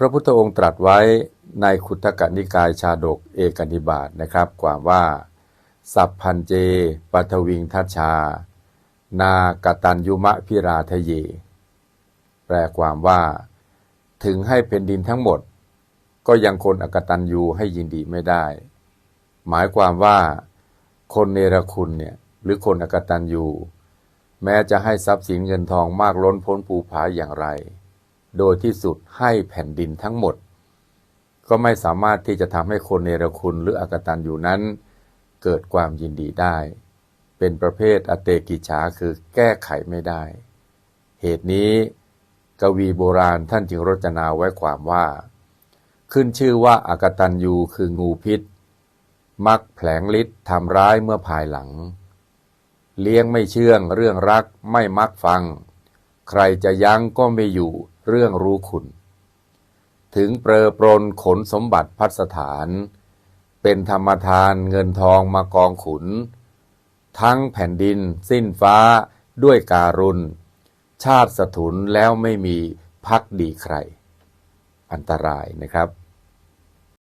พระพุทธองค์ตรัสไว้ในขุทกนิกายชาดกเอกนิบาตนะครับกว่าว่า สัพพันเจปัทวิงทัชชา นากตัญยุมะพิราทะเย แปลความว่า ถึงให้แผ่นดินทั้งหมด ก็ยังคนอกตัญญูให้ยินดีไม่ได้ หมายความว่าคนเนรคุณเนี่ยหรือคนอกตัญญูแม้จะให้ทรัพย์สินเงินทองมากล้นพ้นภูผาอย่างไร โดยที่สุดให้แผ่นดินทั้งหมด ก็ไม่สามารถที่จะทำให้คนเนรคุณหรืออกตัญญูนั้น เกิดความยินดีได้ เป็นประเภทอเตกิจฉาคือแก้ไขไม่ได้ เหตุนี้กวีโบราณท่านจึงรจนาไว้ความว่า ขึ้นชื่อว่าอากตัญญูคืองูพิษ มักแผลงฤทธิ์ทำร้ายเมื่อภายหลัง เลี้ยงไม่เชื่องเรื่องรักไม่มักฟัง ใครจะยั้งก็ไม่อยู่ เรื่องรู้คุณ ถึงเปรอปรนขนสมบัติพัสถาน เป็นธรรมทานเงินทองมากองขุน ทั้งแผ่นดินสิ้นฟ้าด้วยการุณ ชาติสถุนแล้วไม่มีพักดีใคร อันตรายนะครับ